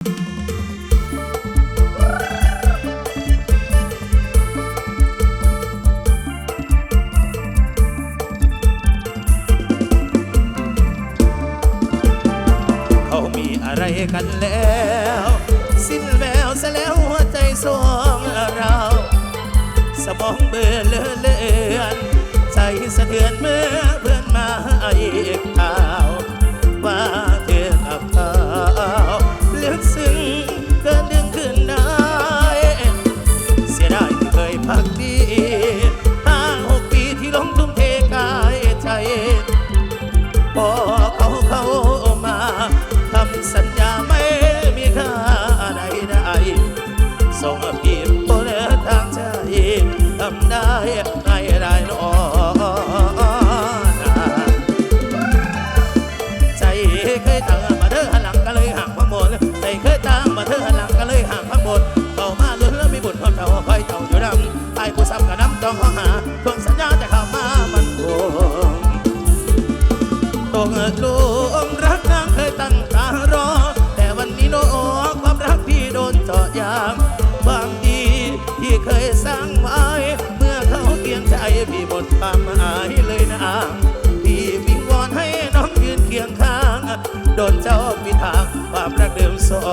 เขามีอะไรกันแล้ว สิ้นแววซะแล้วหัวใจสองเรา สมองเบื่อเลือนเลือนใจสะเทือนเมื่อเพื่อนมาอีกคราวว่าเธอกับเขา Oh. พี่หมดความอายเลยนะ พี่วิงวอนให้น้องยืนเคียงข้าง โดนเจ้าพิทางความรักเดิมสอ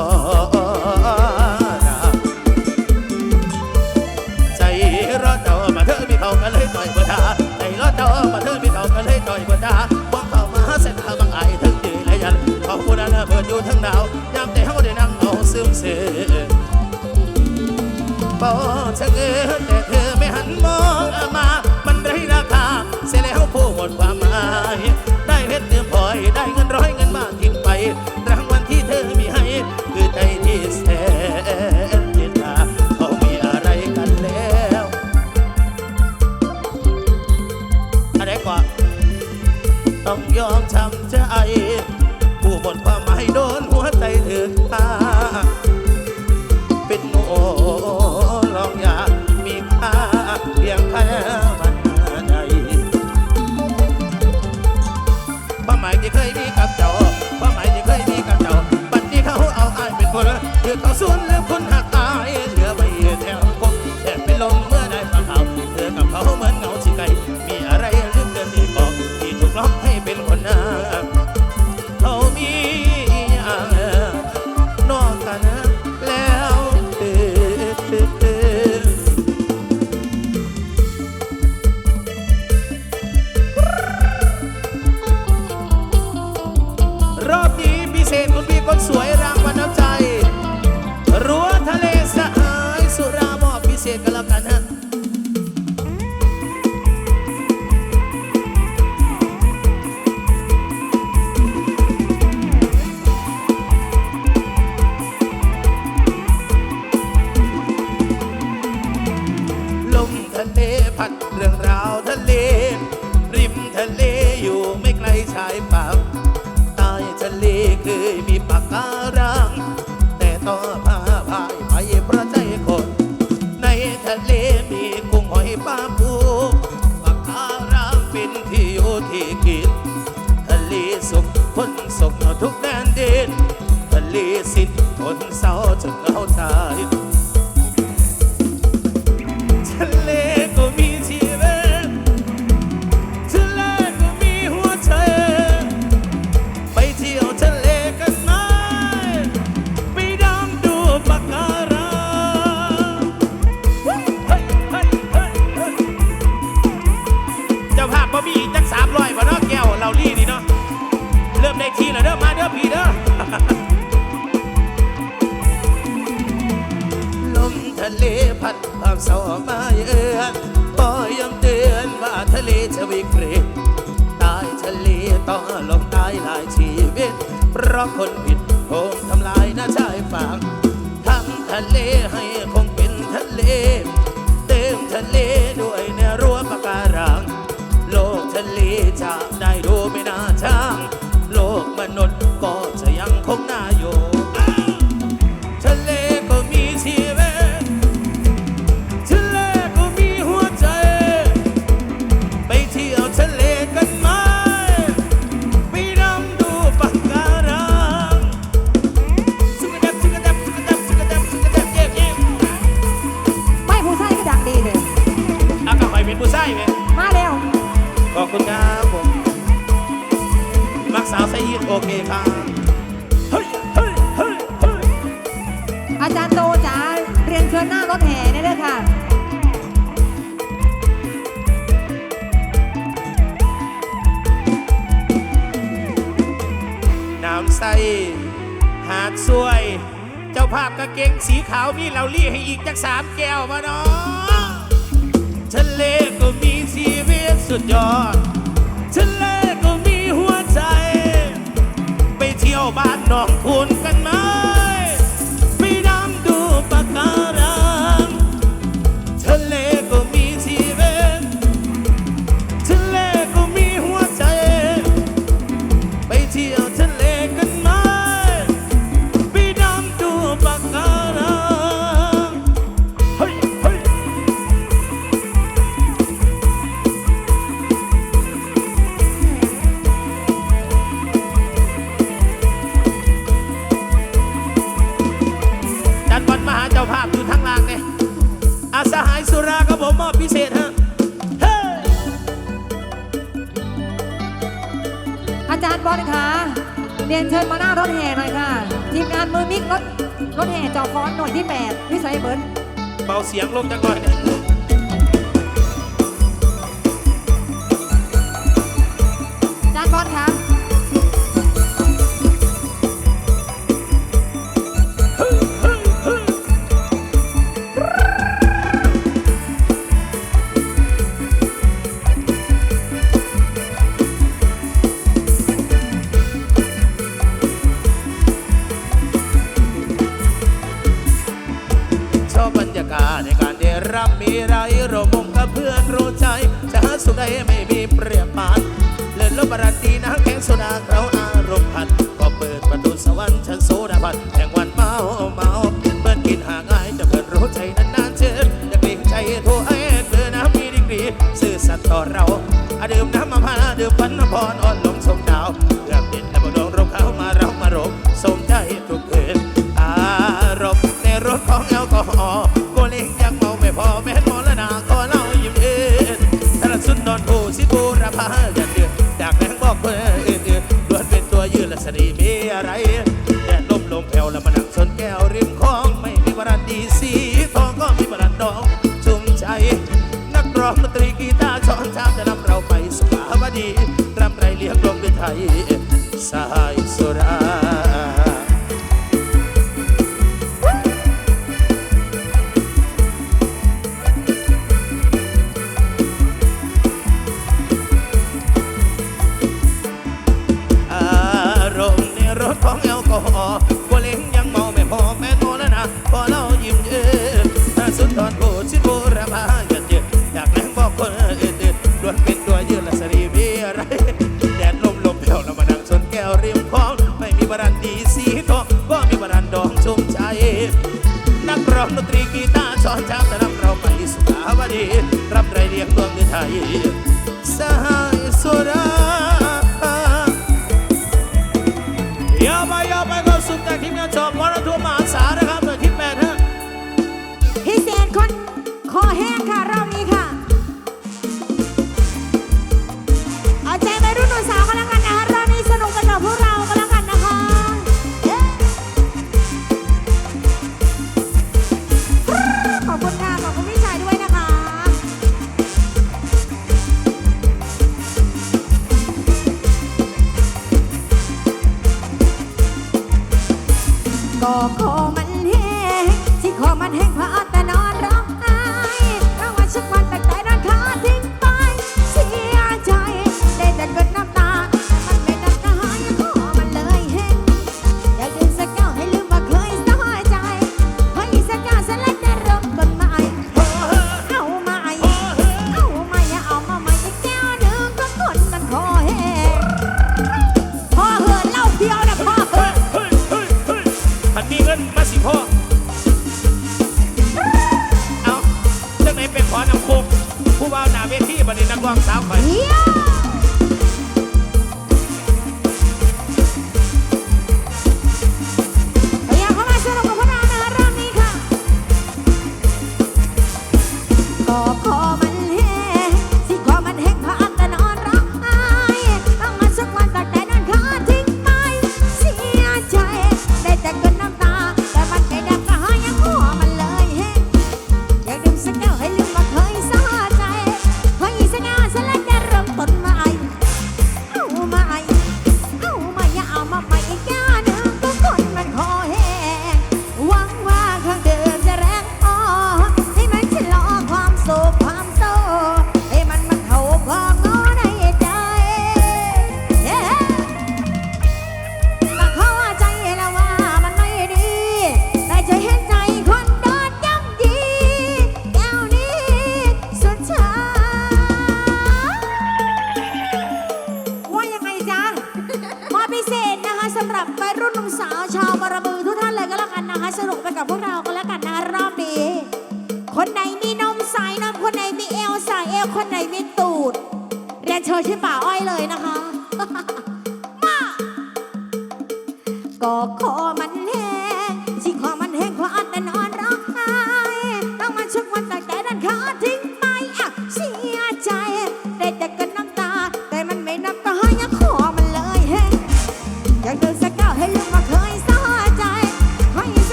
นใจรอเจ้ามาเธอพี่เขากันเลยต่อยบ่ดาใจรอเจ้ามาเธอพี่เขากันเลยต่อยบ่ดาว่าเขามาเส้นทางบางไอทั้งดีและยันเขาบคุณอันเบิดอยู่ทั้งดาวยามแต่เขาได้นั่งเอาซึมเสียบอกเธอแต่เธอไม่หันมอง day. ใส่หากสวย เจ้าภาพกระเกงสีขาวมีเราลี่ให้อีกจักสามแก้วมาเนาะทะเลก็มีชีวิตสุดยอดทะเลก็มีหัวใจ ไปเที่ยวบ้านนอกคุณกันมา ที่ 8 วิสัยเบิร์นเบาเสียงลงจังหน่อน สา Yeah.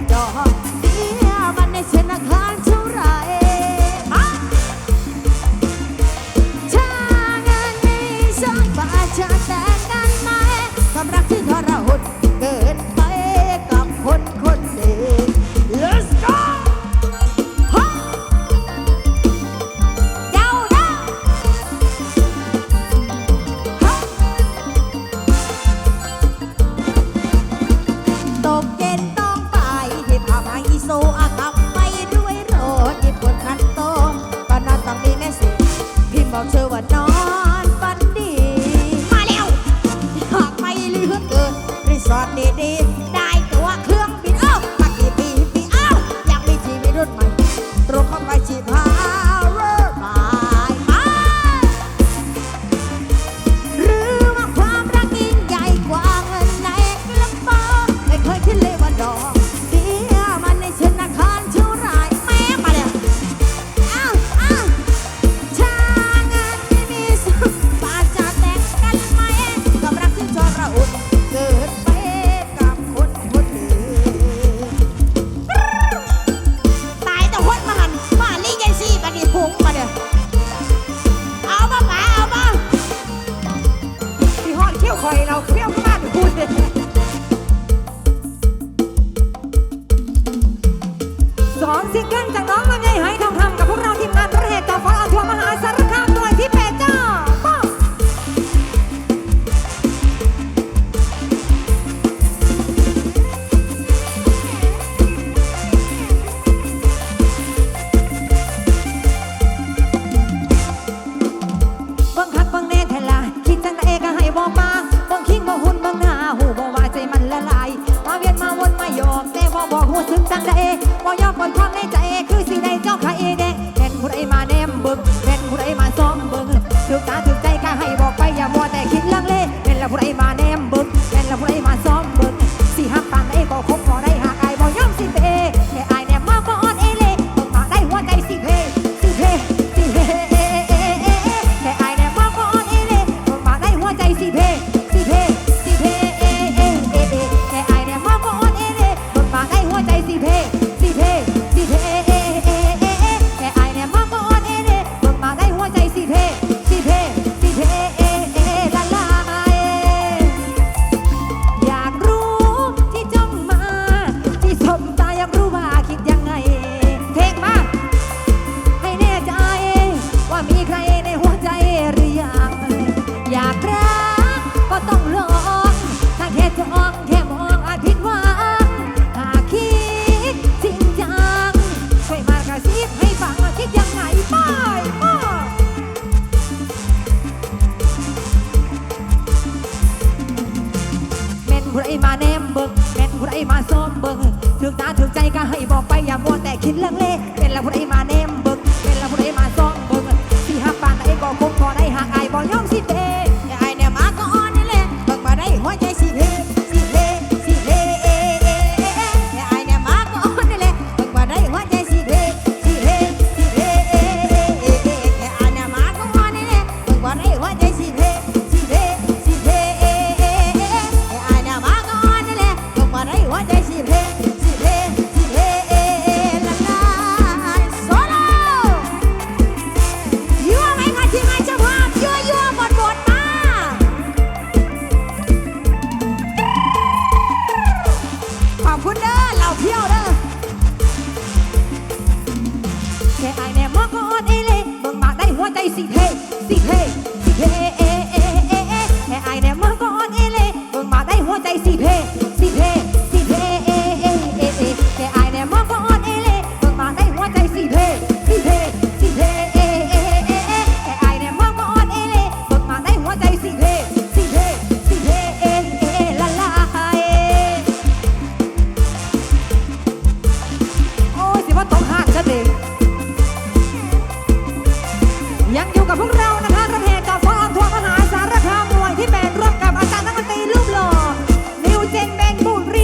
dog. บ่ยอมคนท้องในใจคือสิได้เจ้าใครเด มาได้หั บนบุรี